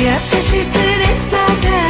Hayat it hep zaten